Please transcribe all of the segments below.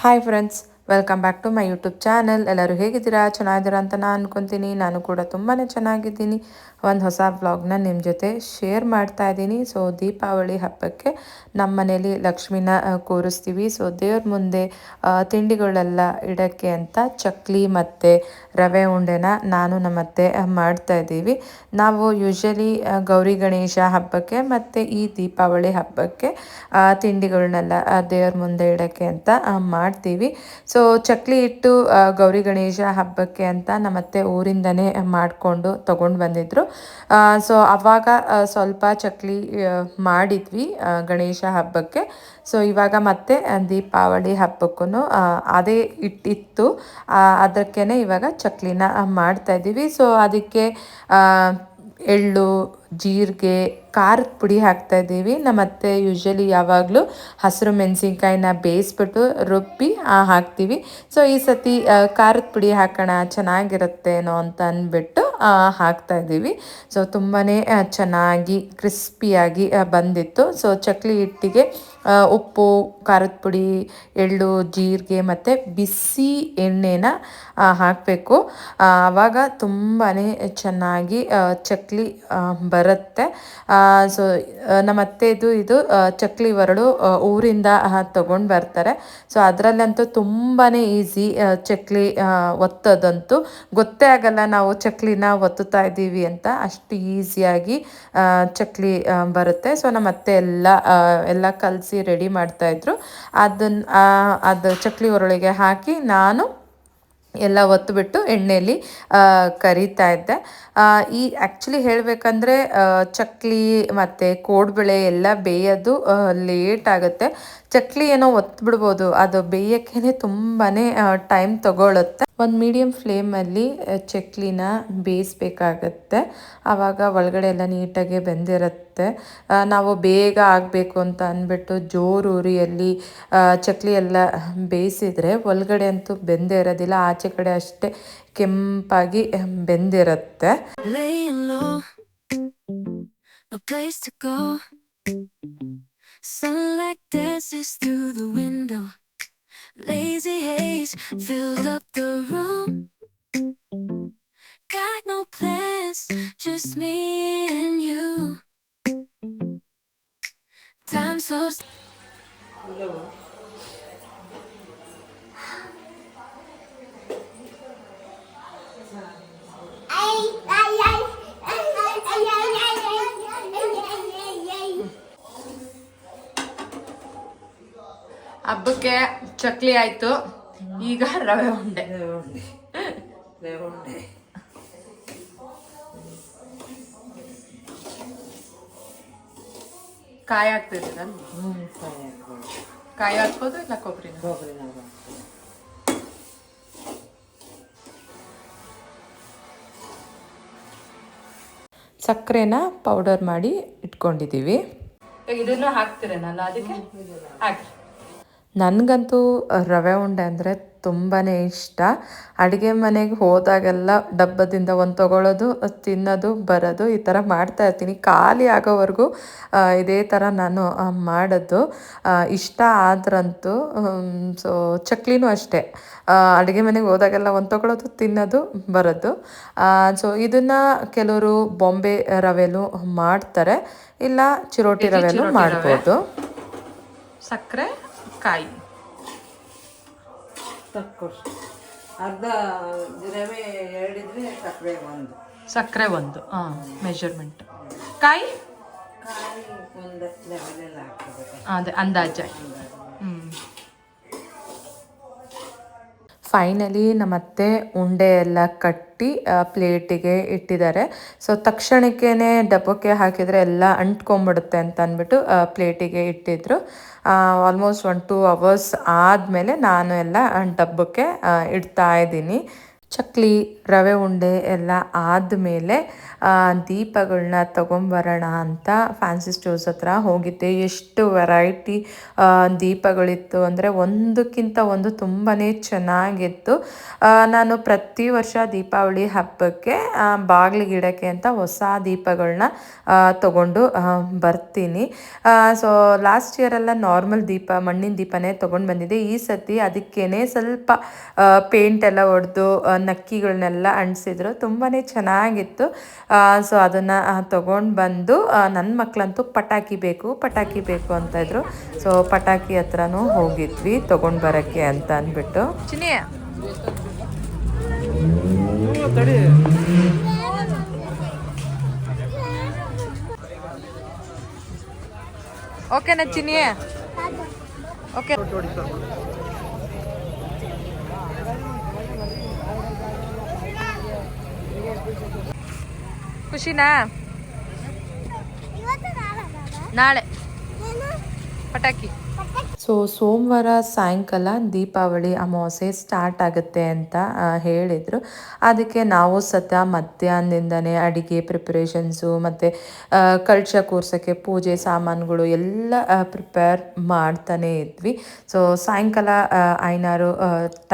Hi friends welcome back to my YouTube channel ಎಲ್ಲರೂ ಹೇಗಿದ್ದೀರಾ? ಚೆನ್ನಾಗಿದ್ದೀರಾ ಅಂತ ನಾನು ಅನ್ಕೊತೀನಿ. ನಾನು ಕೂಡ ತುಂಬಾ ಚೆನ್ನಾಗಿದ್ದೀನಿ. ಒಂದು ಹೊಸ ವ್ಲಾಗ್ನ ನಿಮ್ಮ ಜೊತೆ ಶೇರ್ ಮಾಡ್ತಾ ಇದ್ದೀನಿ. ಸೊ ದೀಪಾವಳಿ ಹಬ್ಬಕ್ಕೆ ನಮ್ಮ ಮನೇಲಿ ಲಕ್ಷ್ಮಿನ ಕೂರಿಸ್ತೀವಿ. ಸೊ ದೇವ್ರ ಮುಂದೆ ತಿಂಡಿಗಳೆಲ್ಲ ಇಡೋಕ್ಕೆ ಅಂತ ಚಕ್ಲಿ ಮತ್ತು ರವೆ ಉಂಡೆನ ನಾನು ನಮ್ಮ ಅತ್ತೆ ಮಾಡ್ತಾ ಇದ್ದೀವಿ. ನಾವು ಯೂಶಲಿ ಗೌರಿ ಗಣೇಶ ಹಬ್ಬಕ್ಕೆ ಮತ್ತು ಈ ದೀಪಾವಳಿ ಹಬ್ಬಕ್ಕೆ ತಿಂಡಿಗಳನ್ನೆಲ್ಲ ದೇವ್ರ ಮುಂದೆ ಇಡೋಕ್ಕೆ ಅಂತ ಮಾಡ್ತೀವಿ. ಸೊ ಚಕ್ಲಿ ಇಟ್ಟು ಗೌರಿ ಗಣೇಶ ಹಬ್ಬಕ್ಕೆ ಅಂತ ನಮ್ಮತ್ತೆ ಊರಿಂದನೇ ಮಾಡಿಕೊಂಡು ತೊಗೊಂಡು ಬಂದಿದ್ರು. ಸೊ ಅವಾಗ ಸ್ವಲ್ಪ ಚಕ್ಲಿ ಮಾಡಿದ್ವಿ ಗಣೇಶ ಹಬ್ಬಕ್ಕೆ. ಸೊ ಇವಾಗ ಮತ್ತೆ ದೀಪಾವಳಿ ಹಬ್ಬಕ್ಕೂ ಅದೇ ಇಟ್ಟಿತ್ತು ಅದಕ್ಕೇ ಇವಾಗ ಚಕ್ಲಿನ ಮಾಡ್ತಾಯಿದ್ದೀವಿ ಸೊ ಅದಕ್ಕೆ ಎಳ್ಳು, ಜೀರಿಗೆ, ಖಾರದ ಪುಡಿ ಹಾಕ್ತಾ ಇದ್ದೀವಿ. ನಮ್ಮ ಅತ್ತೆ ಯೂಶಲಿ ಯಾವಾಗಲೂ ಹಸಿರು ಮೆಣಸಿನ್ಕಾಯಿನ ಬೇಯಿಸ್ಬಿಟ್ಟು ರುಬ್ಬಿ ಹಾಕ್ತೀವಿ. ಸೊ ಈ ಸತಿ ಖಾರದ ಪುಡಿ ಹಾಕೋಣ ಚೆನ್ನಾಗಿರುತ್ತೇನೋ ಅಂತ ಅಂದ್ಬಿಟ್ಟು ಹಾಕ್ತಾ ಇದ್ದೀವಿ. ಸೊ ತುಂಬಾ ಚೆನ್ನಾಗಿ, ಕ್ರಿಸ್ಪಿಯಾಗಿ ಬಂದಿತ್ತು. ಸೊ ಚಕ್ಲಿ ಹಿಟ್ಟಿಗೆ ಉಪ್ಪು, ಖಾರದ ಪುಡಿ, ಎಳ್ಳು, ಜೀರಿಗೆ ಮತ್ತು ಬಿಸಿ ಎಣ್ಣೆನ ಹಾಕಬೇಕು. ಆವಾಗ ತುಂಬಾ ಚೆನ್ನಾಗಿ ಚಕ್ಲಿ ಬರುತ್ತೆ. ಸೊ ನಮ್ಮ ಅತ್ತೆದು ಇದು ಚಕ್ಲಿ ಹೊರಡು ಊರಿಂದ ತೊಗೊಂಡು ಬರ್ತಾರೆ. ಸೊ, ಅದರಲ್ಲಂತೂ ತುಂಬಾ ಈಸಿ ಚಕ್ಲಿ ಒತ್ತೋದಂತೂ. ಗೊತ್ತೇ ಆಗಲ್ಲ ನಾವು ಚಕ್ಲಿನ ಒತ್ತುತ್ತಾ ಇದ್ದೀವಿ ಅಂತ. ಅಷ್ಟು ಈಸಿಯಾಗಿ ಚಕ್ಲಿ ಬರುತ್ತೆ. ಸೊ, ನಮ್ಮ ಅತ್ತೆ ಎಲ್ಲ ಎಲ್ಲ ಕಲಸಿ ರೆಡಿ ಮಾಡ್ತಾಯಿದ್ರು ಅದನ್ನು ಅದು ಚಕ್ಲಿ ಒರಳಿಗೆ ಹಾಕಿ ನಾನು ಎಲ್ಲ ಒತ್ತುಬಿಟ್ಟು ಎಣ್ಣೆಯಲ್ಲಿ ಆ, ಕರಿತಾ ಇದ್ದೆ. ಆ, ಈ ಆ್ಯಕ್ಚುಲಿ ಹೇಳಬೇಕಂದ್ರೆ ಚಕ್ಲಿ ಮತ್ತು ಕೋಡ್ಬಳೆ ಎಲ್ಲ ಬೇಯೋದು ಲೇಟ್ ಆಗುತ್ತೆ. ಚಕ್ಲಿ ಏನೋ ಒತ್ಬಿಡ್ಬೋದು. ಅದು ಬೇಯೋಕ್ಕೇ ತುಂಬಾ ಟೈಮ್ ತಗೊಳುತ್ತೆ. ಒಂದು ಮೀಡಿಯಮ್ ಫ್ಲೇಮಲ್ಲಿ ಚಕ್ಲಿನ ಬೇಯಿಸ್ಬೇಕಾಗತ್ತೆ. ಆವಾಗ ಒಳಗಡೆ ಎಲ್ಲ ನೀಟಾಗಿ ಬೆಂದಿರುತ್ತೆ. ನಾವು ಬೇಗ ಆಗಬೇಕು ಅಂತ ಅಂದ್ಬಿಟ್ಟು ಜೋರು ಉರಿಯಲ್ಲಿ ಚಕ್ಲಿ ಎಲ್ಲ ಬೇಯಿಸಿದರೆ ಒಳಗಡೆ ಅಂತೂ ಬೆಂದೇ ಇರೋದಿಲ್ಲ, ಆಚೆ ಕಡೆ ಅಷ್ಟೇ ಕೆಂಪಾಗಿ ಬೆಂದಿರುತ್ತೆ. Lazy haze filled up the room. Got no plans, just me and you. Time slows ಹಬ್ಬಕ್ಕೆ ಚಕ್ಲಿ ಆಯ್ತು. ಈಗ ರವೆ ಉಂಡೆ. ಉಂಡೆ. ರವೆ ಉಂಡೆ. ಕಾಯಿ ಹಾಕ್ತಿದ್ದೀರ? ಕಾಯಿ ಹಾಕ್ಬೋದು. ಇಲ್ಲ ಕೊಬ್ಬರಿನ? ಕೊಬ್ಬರಿ ಸಕ್ಕರೆನ ಪೌಡರ್ ಮಾಡಿ ಇಟ್ಕೊಂಡಿದ್ದೀವಿ. ಇದನ್ನು ಹಾಕ್ತಿರೇನಲ್ಲ ಅದಕ್ಕೆ? ಹಾಕಿ. ನನಗಂತೂ ರವೆ ಉಂಡೆ ಅಂದರೆ ತುಂಬಾ ಇಷ್ಟ. ಅಡುಗೆ ಮನೆಗೆ ಹೋದಾಗೆಲ್ಲ ಡಬ್ಬದಿಂದ ಒಂದು ತೊಗೊಳೋದು ತಿನ್ನೋದು ಬರೋದು ಈ ಥರ ಮಾಡ್ತಾ ಇರ್ತೀನಿ. ಖಾಲಿ ಆಗೋವರೆಗೂ ಇದೇ ಥರ ನಾನು ಮಾಡೋದು. ಇಷ್ಟ ಆದ್ರಂತೂ ಸೊ ಚಕ್ಲಿನೂ ಅಷ್ಟೇ. ಅಡುಗೆ ಮನೆಗೆ ಹೋದಾಗೆಲ್ಲ ಒಂದು ತೊಗೊಳೋದು ತಿನ್ನೋದು ಬರೋದು. ಸೊ ಇದನ್ನು ಕೆಲವರು ಬೊಂಬೆ ರವೆಲೂ ಮಾಡ್ತಾರೆ. ಇಲ್ಲ ಚಿರೋಟಿ ರವೆಲು ಮಾಡ್ಬೋದು. ಸಕ್ಕರೆ? ಕಾಯಿ. ತಕ್ಕೋಷ್ಟು ಅರ್ಧ ರವೆ ಎರಡಿದ್ರೆ ಸಕ್ಕರೆ ಒಂದು. ಸಕ್ಕರೆ ಒಂದು ಹಾಂ ಮೆಜರ್ಮೆಂಟ್ ಕಾಯಿ? ಕಾಯಿ ಒಂದು ಲೆವೆಲೆಲ್ಲ ಹಾಕ್ಕೋಬೇಕು ಅದೇ ಅಂದಾಜ ಹ್ಞೂ ಫೈನಲಿ ನಮ್ಮತ್ತೆ ಉಂಡೆ ಎಲ್ಲ ಕಟ್ಟಿ ಪ್ಲೇಟಿಗೆ ಇಟ್ಟಿದ್ದಾರೆ. ಸೊ ತಕ್ಷಣಕ್ಕೇ ಡಬ್ಬಕ್ಕೆ ಹಾಕಿದರೆ ಎಲ್ಲ ಅಂಟ್ಕೊಂಬಿಡುತ್ತೆ ಅಂತ ಅಂದ್ಬಿಟ್ಟು ಪ್ಲೇಟಿಗೆ ಇಟ್ಟಿದ್ರು. ಆಲ್ಮೋಸ್ಟ್ ಒನ್ ಟೂ ಅವರ್ಸ್ ಆದಮೇಲೆ ನಾನು ಎಲ್ಲ ಡಬ್ಬಕ್ಕೆ ಇಡ್ತಾ ಇದ್ದೀನಿ. ಚಕ್ಲಿ, ರವೆ ಉಂಡೆ ಎಲ್ಲ ಆದಮೇಲೆ ದೀಪಗಳನ್ನ ತೊಗೊಂಬರೋಣ ಅಂತ ಫ್ಯಾನ್ಸಿ ಸ್ಟೋರ್ಸ್ ಹತ್ರ ಹೋಗಿದ್ದೆ. ಎಷ್ಟು ವೆರೈಟಿ ದೀಪಗಳಿತ್ತು ಅಂದರೆ ಒಂದಕ್ಕಿಂತ ಒಂದು ತುಂಬಾ ಚೆನ್ನಾಗಿತ್ತು. ನಾನು ಪ್ರತಿ ವರ್ಷ ದೀಪಾವಳಿ ಹಬ್ಬಕ್ಕೆ ಬಾಗಿಲು ಗಿಡಕ್ಕೆ ಅಂತ ಹೊಸ ದೀಪಗಳನ್ನ ತೊಗೊಂಡು ಬರ್ತೀನಿ. ಸೊ ಲಾಸ್ಟ್ ಇಯರೆಲ್ಲ ನಾರ್ಮಲ್ ದೀಪ, ಮಣ್ಣಿನ ದೀಪನೇ ತೊಗೊಂಡು ಬಂದಿದ್ದೆ. ಈ ಸತಿ ಅದಕ್ಕೇನೆ ಸ್ವಲ್ಪ ಪೇಂಟ್ ಎಲ್ಲ ಹೊಡೆದು ನಕ್ಕಿಗಳನ್ನೆಲ್ಲ ಅಂಟಿಸಿದ್ರು. ತುಂಬಾ ಚೆನ್ನಾಗಿತ್ತು. ಸೊ ಅದನ್ನು ತೊಗೊಂಡು ಬಂದು ನನ್ನ ಮಕ್ಕಳಂತೂ ಪಟಾಕಿ ಬೇಕು ಪಟಾಕಿ ಬೇಕು ಅಂತ ಇದ್ರು. ಸೊ ಪಟಾಕಿ ಹತ್ರನೂ ಹೋಗಿದ್ವಿ, ತೊಗೊಂಡು ಬರೋಕ್ಕೆ ಅಂತ ಅಂದ್ಬಿಟ್ಟು. ಓಕೆ ಓಕೆನಾ ಚಿನಿ ಓಕೆ. ಖುಷಿನಾ? ನಾಳೆ ಪಟಾಕಿ. ಸೊ ಸೋಮವಾರ ಸಾಯಂಕಾಲ ದೀಪಾವಳಿ ಅಮಾವಾಸ್ಯೆ ಸ್ಟಾರ್ಟ್ ಆಗುತ್ತೆ ಅಂತ ಹೇಳಿದರು. ಅದಕ್ಕೆ ನಾವು ಸತ ಮಧ್ಯಾಹ್ನದಿಂದನೇ ಅಡಿಗೆ ಪ್ರಿಪ್ರೇಷನ್ಸು ಮತ್ತು ಕಳಶ ಕೂರ್ಸೋಕ್ಕೆ ಪೂಜೆ ಸಾಮಾನುಗಳು ಎಲ್ಲ ಪ್ರಿಪೇರ್ ಮಾಡ್ತಾನೇ ಇದ್ವಿ. ಸೊ ಸಾಯಂಕಾಲ ಐನಾರು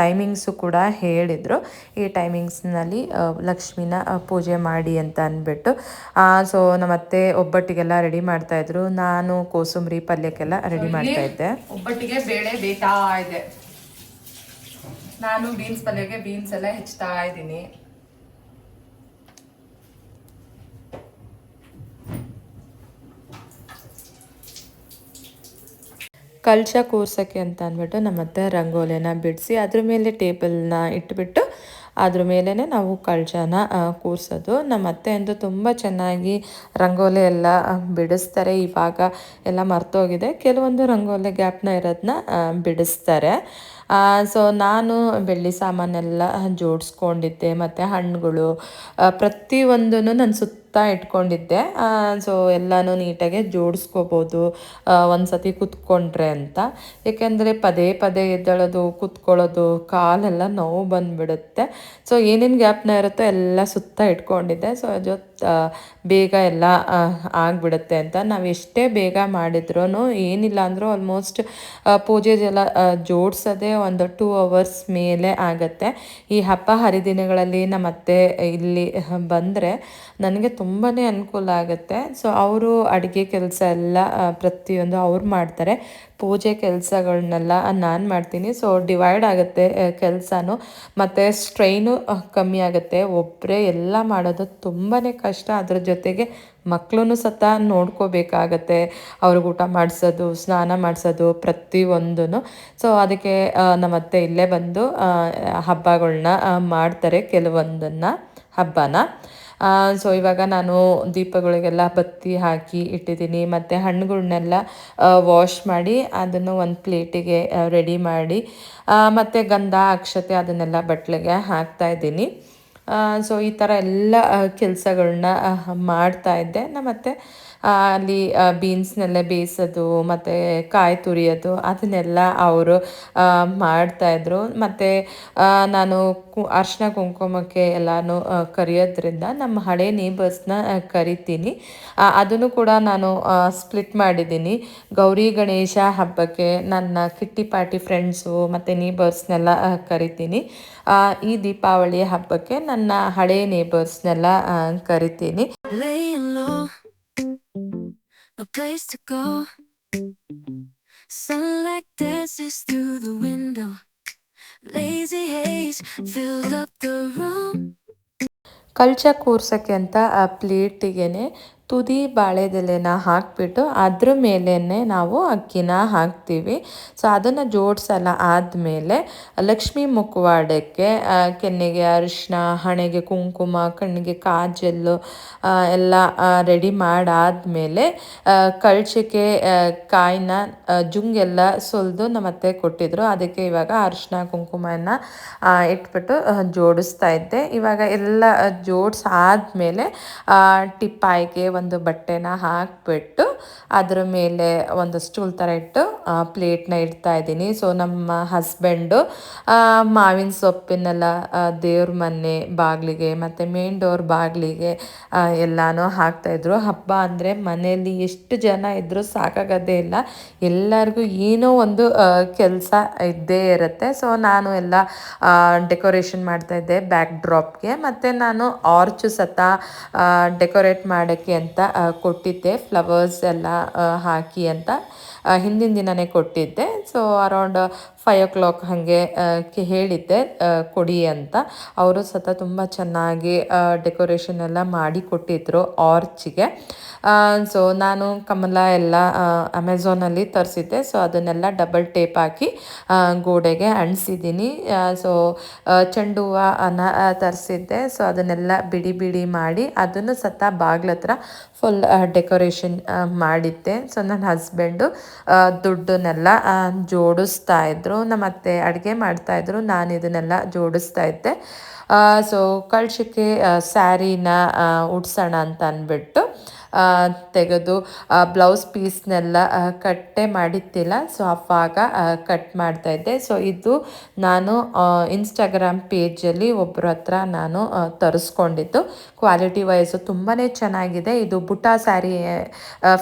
ಟೈಮಿಂಗ್ಸು ಕೂಡ ಹೇಳಿದರು. ಈ ಟೈಮಿಂಗ್ಸ್ನಲ್ಲಿ ಲಕ್ಷ್ಮಿನ ಪೂಜೆ ಮಾಡಿ ಅಂತ ಅಂದ್ಬಿಟ್ಟು ಸೊ ನಮ್ಮತ್ತೆ ಒಬ್ಬಟ್ಟಿಗೆಲ್ಲ ರೆಡಿ ಮಾಡ್ತಾಯಿದ್ರು ನಾನು ಕೋಸಂಬರಿ ಪಲ್ಯಕ್ಕೆಲ್ಲ ರೆಡಿ ಮಾಡ್ತಾ ಇದ್ದೆ. ಒಬ್ಬಟ್ಟಿಗೆ ಬೇಳೆ ಬೇಯ್ತಾ ಇದೆ. ನಾನು ಬೀನ್ಸ್ ಪಲ್ಯಗೆ ಬೀನ್ಸ್ ಎಲ್ಲ ಹೆಚ್ಚುತ್ತಾ ಇದ್ದೀನಿ. ಕಲ್ಶ ಕೂರ್ಸೋಕ್ಕೆ ಅಂತ ಅಂದ್ಬಿಟ್ಟು ನಮ್ಮ ನಮ್ಮತ್ತೆ ರಂಗೋಲಿನ ಬಿಡಿಸಿ ಅದ್ರ ಮೇಲೆ ಟೇಬಲ್ನ ಇಟ್ಬಿಟ್ಟು ಅದ್ರ ಮೇಲೇ ನಾವು ಕಳಶನ ಕೂರಿಸೋದು. ನಮ್ಮ ಅತ್ತೆ ಅಂತೂ ತುಂಬ ಚೆನ್ನಾಗಿ ರಂಗೋಲಿ ಎಲ್ಲ ಬಿಡಿಸ್ತಾರೆ. ಇವಾಗ ಎಲ್ಲ ಮರ್ತೋಗಿದೆ. ಕೆಲವೊಂದು ರಂಗೋಲಿ ಗ್ಯಾಪ್ನ ಇರೋದನ್ನ ಬಿಡಿಸ್ತಾರೆ. ಸೊ ನಾನು ಬೆಳ್ಳಿ ಸಾಮಾನೆಲ್ಲ ಜೋಡಿಸ್ಕೊಂಡಿದ್ದೆ. ಮತ್ತು ಹಣ್ಣುಗಳು ಪ್ರತಿಯೊಂದನ್ನು ನನ್ನ ಸುತ್ತ ಇಟ್ಕೊಂಡಿದ್ದೆ. ಸೊ ಎಲ್ಲನೂ ನೀಟಾಗಿ ಜೋಡಿಸ್ಕೋಬೋದು ಒಂದು ಸತಿ ಕುತ್ಕೊಂಡ್ರೆ ಅಂತ. ಏಕೆಂದರೆ ಪದೇ ಪದೇ ಎದ್ದೇಳೋದು, ಕುತ್ಕೊಳ್ಳೋದು, ಕಾಲೆಲ್ಲ ನೋವು ಬಂದುಬಿಡುತ್ತೆ. ಸೊ ಏನೇನು ಗ್ಯಾಪ್ನ ಇರುತ್ತೋ ಎಲ್ಲ ಸುತ್ತ ಇಟ್ಕೊಂಡಿದ್ದೆ. ಸೊ ಜೊತೆ ಬೇಗ ಎಲ್ಲ ಆಗಿಬಿಡುತ್ತೆ ಅಂತ. ನಾವು ಎಷ್ಟೇ ಬೇಗ ಮಾಡಿದ್ರೂ ಏನಿಲ್ಲ ಅಂದರೂ ಆಲ್ಮೋಸ್ಟ್ ಪೂಜೆದೆಲ್ಲ ಜೋಡಿಸೋದೇ ಒಂದು ಟೂ ಅವರ್ಸ್ ಮೇಲೆ ಆಗುತ್ತೆ. ಈ ಹಬ್ಬ ಹರಿದಿನಗಳಲ್ಲಿ ನಮ್ಮ ಅತ್ತೆ ಇಲ್ಲಿ ಬಂದರೆ ನನಗೆ ತುಂಬಾ ಅನುಕೂಲ ಆಗುತ್ತೆ. ಸೊ ಅವರು ಅಡುಗೆ ಕೆಲಸ ಎಲ್ಲ ಪ್ರತಿಯೊಂದು ಅವ್ರು ಮಾಡ್ತಾರೆ. ಪೂಜೆ ಕೆಲಸಗಳನ್ನೆಲ್ಲ ನಾನು ಮಾಡ್ತೀನಿ. ಸೊ ಡಿವೈಡ್ ಆಗುತ್ತೆ ಕೆಲಸನೂ. ಮತ್ತು ಸ್ಟ್ರೈನು ಕಮ್ಮಿ ಆಗುತ್ತೆ. ಒಬ್ಬರೇ ಎಲ್ಲ ಮಾಡೋದು ತುಂಬಾ ಕಷ್ಟ. ಅದ್ರ ಜೊತೆಗೆ ಮಕ್ಕಳೂ ಸತ ನೋಡ್ಕೋಬೇಕಾಗತ್ತೆ. ಅವ್ರಿಗೆ ಊಟ ಮಾಡಿಸೋದು, ಸ್ನಾನ ಮಾಡಿಸೋದು ಪ್ರತಿಯೊಂದೂ ಸೊ ಅದಕ್ಕೆ ನಮ್ಮತ್ತೆ ಇಲ್ಲೇ ಬಂದು ಹಬ್ಬಗಳನ್ನ ಮಾಡ್ತಾರೆ ಕೆಲವೊಂದನ್ನು, ಹಬ್ಬನ. ಸೊ ಇವಾಗ ನಾನು ದೀಪಗಳಿಗೆಲ್ಲ ಬತ್ತಿ ಹಾಕಿ ಇಟ್ಟಿದ್ದೀನಿ. ಮತ್ತು ಹಣ್ಣುಗಳನ್ನೆಲ್ಲ ವಾಶ್ ಮಾಡಿ ಅದನ್ನು ಒಂದು ಪ್ಲೇಟಿಗೆ ರೆಡಿ ಮಾಡಿ ಮತ್ತು ಗಂಧ ಅಕ್ಷತೆ ಅದನ್ನೆಲ್ಲ ಬಟ್ಲಿಗೆ ಹಾಕ್ತಾ ಇದ್ದೀನಿ. ಸೊ ಈ ಥರ ಎಲ್ಲ ಕೆಲಸಗಳನ್ನ ಮಾಡ್ತಾ ಇದ್ದೆ. ನಮ್ಮತ್ತೆ ಆ, ಅಲ್ಲಿ ಬೀನ್ಸ್ನೆಲ್ಲ ಬೇಯಿಸೋದು, ಮತ್ತು ಕಾಯಿ ತುರಿಯೋದು, ಅದನ್ನೆಲ್ಲ ಅವರು ಮಾಡ್ತಾಯಿದ್ರು ಮತ್ತು ನಾನು ಕು ಅರ್ಶಿನ ಕುಂಕುಮಕ್ಕೆ ಎಲ್ಲನೂ ಕರೆಯೋದ್ರಿಂದ ನಮ್ಮ ಹಳೆ ನೇಬರ್ಸ್ನ ಕರಿತೀನಿ. ಅದನ್ನು ಕೂಡ ನಾನು ಸ್ಪ್ಲಿಟ್ ಮಾಡಿದ್ದೀನಿ. ಗೌರಿ ಗಣೇಶ ಹಬ್ಬಕ್ಕೆ ನನ್ನ ಕಿಟ್ಟಿ ಪಾರ್ಟಿ ಫ್ರೆಂಡ್ಸು ಮತ್ತು ನೇಬರ್ಸ್ನೆಲ್ಲ ಕರಿತೀನಿ. ಈ ದೀಪಾವಳಿ ಹಬ್ಬಕ್ಕೆ ನನ್ನ ಹಳೆ ನೇಬರ್ಸ್ನೆಲ್ಲ ಕರಿತೀನಿ. No place to go. Sunlight dances through the window. Lazy haze fills up the room. ಕಳಶ ಕೂರ್ಸೋಕ್ಕೆ ಅಂತ ಆ ಪ್ಲೇಟಿಗೆ ತುದಿ ಬಾಳೆದೆಲೆನ ಹಾಕಿಬಿಟ್ಟು ಅದ್ರ ಮೇಲೇ ನಾವು ಅಕ್ಕಿನ ಹಾಕ್ತೀವಿ. ಸೊ ಅದನ್ನು ಜೋಡಿಸಲ್ಲ ಆದಮೇಲೆ ಲಕ್ಷ್ಮಿ ಮುಖವಾಡಕ್ಕೆ ಕೆನ್ನೆಗೆ ಅರಿಶಿನ, ಹಣೆಗೆ ಕುಂಕುಮ, ಕಣ್ಣಿಗೆ ಕಾಜಲ್ಲು ಎಲ್ಲ ರೆಡಿ ಮಾಡಾದಮೇಲೆ ಕಳ್ಚಕ್ಕೆ ಕಾಯಿನ ಜುಂಗೆಲ್ಲ ಸುಲಿದು ನಮ್ಮತ್ತೆ ಕೊಟ್ಟಿದ್ರು. ಅದಕ್ಕೆ ಇವಾಗ ಅರಿಶಿನ, ಕುಂಕುಮನ ಇಟ್ಬಿಟ್ಟು ಜೋಡಿಸ್ತಾ ಇದ್ದೆ. ಇವಾಗ ಎಲ್ಲ ಜೋಡಿಸಾದ್ಮೇಲೆ ಟಿಪ್ಪಾಯಿಗೆ ಒಂದು ಬಟ್ಟೆನ ಹಾಕಿಬಿಟ್ಟು ಅದರ ಮೇಲೆ ಒಂದು ಸ್ಟೂಲ್ ಥರ ಇಟ್ಟು ಪ್ಲೇಟ್ನ ಇಡ್ತಾ ಇದ್ದೀನಿ. ಸೊ ನಮ್ಮ ಹಸ್ಬೆಂಡು ಮಾವಿನ ಸೊಪ್ಪಿನೆಲ್ಲ ದೇವ್ರ ಮನೆ ಬಾಗಿಲಿಗೆ ಮತ್ತು ಮೇನ್ ಡೋರ್ ಬಾಗಿಲಿಗೆ ಎಲ್ಲನೂ ಹಾಕ್ತಾಯಿದ್ರು ಹಬ್ಬ ಅಂದರೆ ಮನೆಯಲ್ಲಿ ಎಷ್ಟು ಜನ ಇದ್ದರೂ ಸಾಕಾಗೋದೇ ಇಲ್ಲ. ಎಲ್ಲರಿಗೂ ಏನೋ ಒಂದು ಕೆಲಸ ಇದ್ದೇ ಇರುತ್ತೆ. ಸೊ ನಾನು ಎಲ್ಲ ಡೆಕೋರೇಷನ್ ಮಾಡ್ತಾಯಿದ್ದೆ ಬ್ಯಾಕ್ ಡ್ರಾಪ್ಗೆ ಮತ್ತು ನಾನು ಆರ್ಚು ಸತ ಡೆಕೋರೇಟ್ ಮಾಡೋಕ್ಕೆ ಅಂತ ಆ, ಕೊಟ್ಟಿದ್ದೆ. ಫ್ಲವರ್ಸ್ ಎಲ್ಲ ಹಾಕಿ ಅಂತ ಹಿಂದಿನ ದಿನನೇ ಕೊಟ್ಟಿದ್ದೆ. So around five o'clock ಹಾಗೆ ಹೇಳಿದ್ದೆ ಕೊಡಿ ಅಂತ. ಅವರು ಸತ ತುಂಬ ಚೆನ್ನಾಗಿ ಡೆಕೋರೇಷನ್ ಎಲ್ಲ ಮಾಡಿ ಕೊಟ್ಟಿದ್ರು ಆರ್ಚಿಗೆ ಸೊ ನಾನು ಕಮಲ ಎಲ್ಲ ಅಮೆಝಾನಲ್ಲಿ ತರಿಸಿದ್ದೆ. ಸೊ ಅದನ್ನೆಲ್ಲ ಡಬಲ್ ಟೇಪ್ ಹಾಕಿ ಗೋಡೆಗೆ ಅಂಟಿಸಿದ್ದೀನಿ. ಸೊ ಚೆಂಡು ಹೂವನ್ನ ತರಿಸಿದ್ದೆ. ಸೊ ಅದನ್ನೆಲ್ಲ ಬಿಡಿ ಬಿಡಿ ಮಾಡಿ ಅದನ್ನು ಸತ ಬಾಗ್ಲತ್ರ ಫುಲ್ ಡೆಕೋರೇಷನ್ ಮಾಡಿದ್ದೆ. ಸೊ ನನ್ನ ಹಸ್ಬೆಂಡು ದುಡ್ಡನ್ನೆಲ್ಲ ಜೋಡಿಸ್ತಾ ಇದ್ರು. ನಮ್ಮ ಅತ್ತೆ ಅಡುಗೆ ಮಾಡ್ತಾಯಿದ್ರು ನಾನು ಇದನ್ನೆಲ್ಲ ಜೋಡಿಸ್ತಾ ಇದ್ದೆ. ಸೊ ಕಳ್ಸಕ್ಕೆ ಸ್ಯಾರಿನ ಉಡ್ಸೋಣ ಅಂತ ಅಂದ್ಬಿಟ್ಟು ತೆಗೆದು ಬ್ಲೌಸ್ ಪೀಸ್ನೆಲ್ಲ ಕಟ್ಟೆ ಮಾಡಿತ್ತಿಲ್ಲ ಸೊ ಅವಾಗ ಕಟ್ ಮಾಡ್ತಾ ಇದ್ದೆ. ಸೊ ಇದು ನಾನು ಇನ್ಸ್ಟಾಗ್ರಾಮ್ ಪೇಜಲ್ಲಿ ಒಬ್ಬರ ಹತ್ರ ನಾನು ತರಿಸ್ಕೊಂಡಿದ್ದು. ಕ್ವಾಲಿಟಿ ವೈಸು ತುಂಬಾ ಚೆನ್ನಾಗಿದೆ. ಇದು ಬುಟಾ ಸ್ಯಾರಿ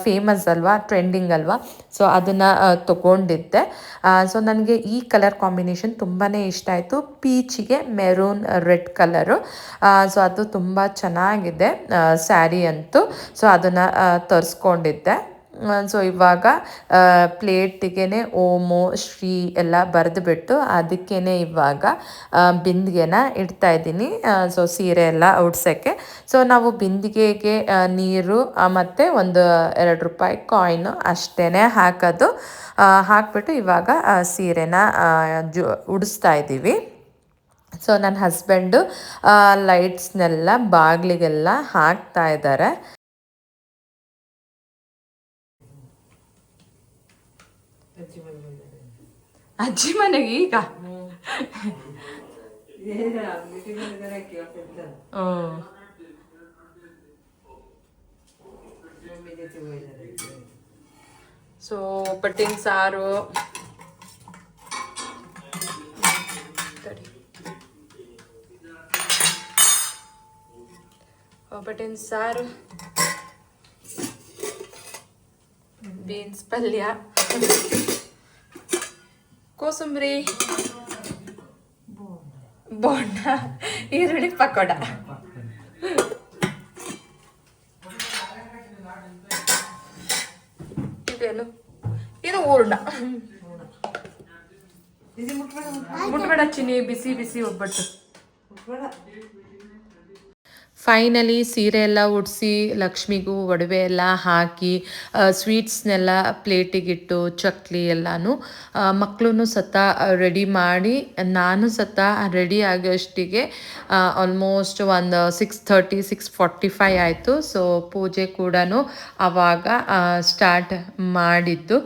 ಫೇಮಸ್ ಅಲ್ವಾ ಟ್ರೆಂಡಿಂಗ್ ಅಲ್ವಾ? ಸೊ ಅದನ್ನು ತೊಗೊಂಡಿದ್ದೆ. ಸೊ ನನಗೆ ಈ ಕಲರ್ ಕಾಂಬಿನೇಷನ್ ತುಂಬಾ ಇಷ್ಟ ಆಯಿತು. ಪೀಚಿಗೆ ಮೆರೂನ್ ರೆಡ್ ಕಲರು ಸೊ ಅದು ತುಂಬ ಚೆನ್ನಾಗಿದೆ ಸ್ಯಾರಿ ಅಂತೂ. ಸೊ ಅದನ್ನು ತರಿಸ್ಕೊಂಡಿದ್ದೆ. ಸೊ ಇವಾಗ ಪ್ಲೇಟಿಗೆ ಓಮು, ಶ್ರೀ ಎಲ್ಲ ಬರೆದುಬಿಟ್ಟು ಅದಕ್ಕೇ ಇವಾಗ ಬಿಂದಿಗೆನ ಇಡ್ತಾ ಇದ್ದೀನಿ. ಸೊ ಸೀರೆ ಎಲ್ಲ ಉಡ್ಸೋಕ್ಕೆ. ಸೊ ನಾವು ಬಿಂದಿಗೆಗೆ ನೀರು ಮತ್ತು ಒಂದು ಎರಡು ರೂಪಾಯಿ ಕಾಯಿನು ಅಷ್ಟೇ ಹಾಕೋದು. ಹಾಕ್ಬಿಟ್ಟು ಇವಾಗ ಸೀರೆನ ಜು, ಉಡಿಸ್ತಾ ಇದ್ದೀವಿ. ಸೊ ನನ್ನ ಹಸ್ಬೆಂಡು ಲೈಟ್ಸ್ನೆಲ್ಲ ಬಾಗಿಲಿಗೆಲ್ಲ ಹಾಕ್ತಾ ಇದ್ದಾರೆ ಅಜ್ಜಿ ಮನೆ ಬಂದಿದ್ದಾರೆ. ಅಜ್ಜಿ ಮನೆಗೆ ಈಗ ಇದೇನ meeting ಮಾಡಿದ್ದಾರೆ ಕೇಳ್ತಿದ್ದ. ಮಮ್ಮಿ ಜೊತೆ ಹೋಗಿದ್ದಾರೆ. ಸೊ ಪಟ್ಟಿನ ಸಾರು ತಡಿ. ಒಬ್ಬಟ್ಟಿನ ಸಾರು ಬೀನ್ಸ್ ಪಲ್ಯ ಕೋಸಂಬರಿ. ಬೋಂಡ. ಈರುಳ್ಳಿ ಪಕೋಡ. ಇದೇನು? ಏನು ಹೂರ್ಣ. ಇದು ಮುಟ್ಬೇಡ ಚಿನ್ನಿ ಬಿಸಿ ಬಿಸಿ ಒಬ್ಬಟ್ಟು. ಫೈನಲಿ ಸೀರೆ ಎಲ್ಲ ಉಡಿಸಿ ಲಕ್ಷ್ಮಿಗೂ ಒಡವೆ ಎಲ್ಲ ಹಾಕಿ ಸ್ವೀಟ್ಸ್ನೆಲ್ಲ ಪ್ಲೇಟಿಗಿಟ್ಟು, ಚಕ್ಲಿ ಎಲ್ಲಾನು ಮಕ್ಕಳೂ ಸತ ರೆಡಿ ಮಾಡಿ, ನಾನು ಸತ ರೆಡಿ ಆಗೋಷ್ಟಿಗೆ ಆಲ್ಮೋಸ್ಟ್ ಒಂದು six thirty six forty five ಆಯಿತು. ಸೊ ಪೂಜೆ ಕೂಡ ಆವಾಗ ಸ್ಟಾರ್ಟ್ ಮಾಡಿದ್ದು.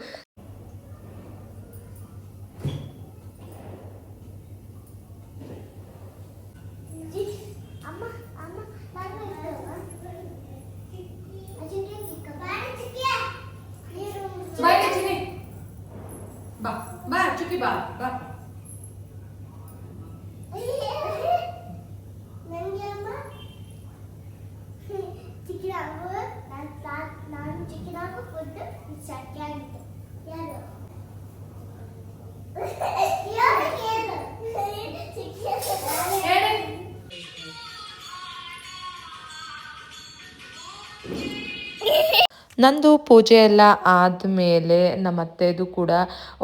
ನಂದು ಪೂಜೆ ಎಲ್ಲ ಆದಮೇಲೆ ನಮ್ಮ ಅತ್ತೆದು ಕೂಡ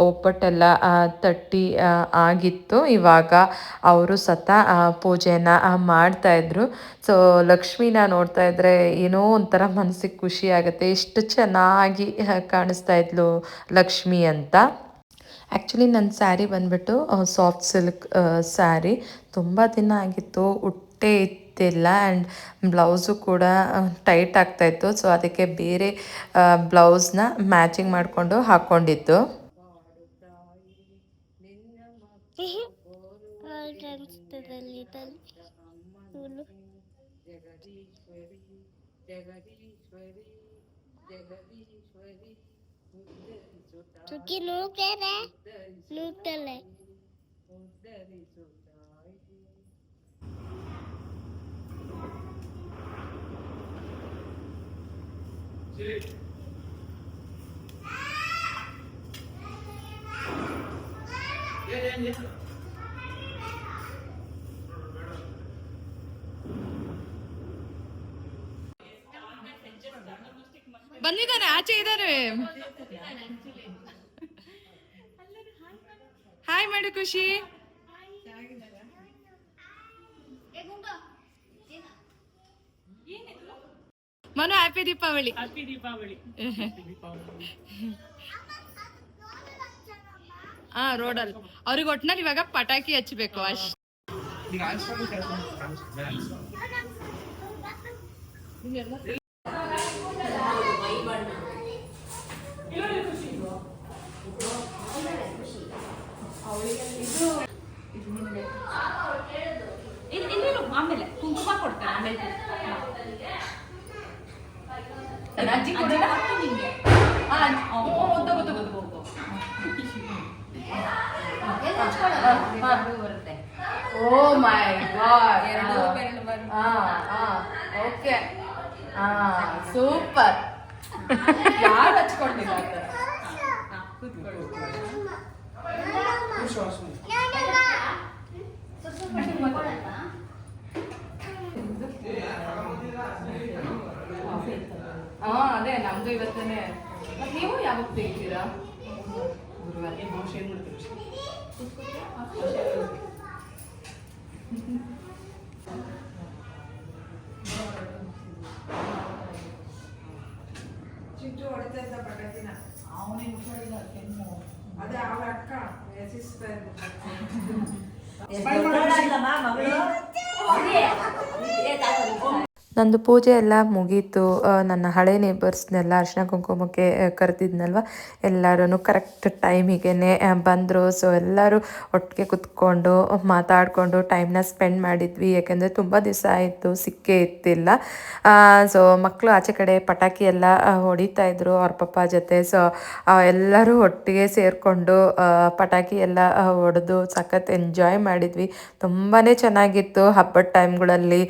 ಒಪ್ಪಟ್ಟೆಲ್ಲ ತಟ್ಟಿ ಆಗಿತ್ತು. ಇವಾಗ ಅವರು ಸತ ಪೂಜೆನ ಆ, ಮಾಡ್ತಾ ಇದ್ರು. ಸೊ ಲಕ್ಷ್ಮೀನ ನೋಡ್ತಾ ಇದ್ದರೆ ಏನೋ ಒಂಥರ ಮನಸ್ಸಿಗೆ ಖುಷಿ ಆಗುತ್ತೆ. ಎಷ್ಟು ಚೆನ್ನಾಗಿ ಕಾಣಿಸ್ತಾ ಇದ್ಲು ಲಕ್ಷ್ಮಿ ಅಂತ. ಆ್ಯಕ್ಚುಲಿ ನನ್ನ ಸ್ಯಾರಿ ಬಂದ್ಬಿಟ್ಟು ಸಾಫ್ಟ್ ಸಿಲ್ಕ್ ಸ್ಯಾರಿ. ತುಂಬ ದಿನ ಆಗಿತ್ತು. ಉಟ್ಟೇ ಇತ್ತಿಲ್ಲ ಆ್ಯಂಡ್ ಬ್ಲೌಸು ಕೂಡ ಟೈಟ್ ಆಗ್ತಾಯಿತ್ತು ಸೊ ಅದಕ್ಕೆ ಬೇರೆ ಬ್ಲೌಸ್ನ ಮ್ಯಾಚಿಂಗ್ ಮಾಡಿಕೊಂಡು ಹಾಕ್ಕೊಂಡಿದ್ದು ಜಗದೀಶ್ವರಿ ಜಗದೀಶ್ವರಿ ಚುಕ್ಕಿ ನೂಕೇನೆ ಬಂದಿದ್ದಾನೆ ಆಚೆ ಇದ್ದಾರೆ. ಹಾಯ್ ಮಾಡು ಖುಷಿ ಮನು ಹ್ಯಾಪಿ ದೀಪಾವಳಿ. ಹ್ಯಾಪಿ ದೀಪಾವಳಿ. ಹಾ ರೋಡಲ್ಲಿ ಅವ್ರಿಗೆ ಒಟ್ನಲ್ಲಿ ಇವಾಗ ಪಟಾಕಿ ಹಚ್ಬೇಕು ಅಷ್ಟೇ. ಆಮೇಲೆ ಕುಂಕುಮ ಕೊಡ್ತಾರೆ ಆಮೇಲೆ. ಅಜ್ಜಿ ಕೊಡಲ್ಲ? ನಿಮಗೆ ಗೊತ್ತು, ಗೊತ್ತು, ಗೊತ್ತು, ಗೊತ್ತು. ಬರುತ್ತೆ ಓ ಮೈ ಗಾಡ್ ಎರಡು ಬೆರಳು ಬರುತ್ತೆ. ಓಕೆ ಸೂಪರ್ ಯಾರು ಹಚ್ಕೊಂಡಿಲ್ಲ ಹಾ ಅದೇ ನಮ್ದು ಇವತ್ತೇನೆ. ಮತ್ತೆ ನೀವು ಯಾವಾಗ ತೆಗಿತೀರಾ ಗುರುವಾರ. ಚಿಂಟು ಹೊಡಿತಾ ಇದ್ದ ಪಟಾಕಿನ ಅದೇ ಅವಳ ಅಕ್ಕ ಸಿಸ್ಟರ್ ನಂದು ಪೂಜೆ ಎಲ್ಲ ಮುಗೀತು. ನನ್ನ ಹಳೆ ನೇಬರ್ಸ್ನೆಲ್ಲ ಅರ್ಶಿನ ಕುಂಕುಮಕ್ಕೆ ಕರೆದಿದ್ನಲ್ವ? ಎಲ್ಲರೂ ಕರೆಕ್ಟ್ ಟೈಮಿಗೆ ಬಂದರು. ಸೊ ಎಲ್ಲರೂ ಒಟ್ಟಿಗೆ ಕುತ್ಕೊಂಡು, ಮಾತಾಡಿಕೊಂಡು ಟೈಮ್ನ ಸ್ಪೆಂಡ್ ಮಾಡಿದ್ವಿ. ಯಾಕೆಂದರೆ ತುಂಬ ದಿವಸ ಆಯಿತು, ಸಿಕ್ಕೇ ಇತ್ತಿಲ್ಲ ಸೊ ಮಕ್ಕಳು ಆಚೆ ಕಡೆ ಪಟಾಕಿ ಎಲ್ಲ ಹೊಡಿತಾ ಇದ್ರು ಅವ್ರ ಪಪ್ಪ ಜೊತೆ. ಸೊ ಎಲ್ಲರೂ ಒಟ್ಟಿಗೆ ಸೇರಿಕೊಂಡು ಪಟಾಕಿ ಎಲ್ಲ ಹೊಡೆದು ಸಖತ್ ಎಂಜಾಯ್ ಮಾಡಿದ್ವಿ. ತುಂಬಾ ಚೆನ್ನಾಗಿತ್ತು ಹಬ್ಬದ ಟೈಮ್ಗಳಲ್ಲಿ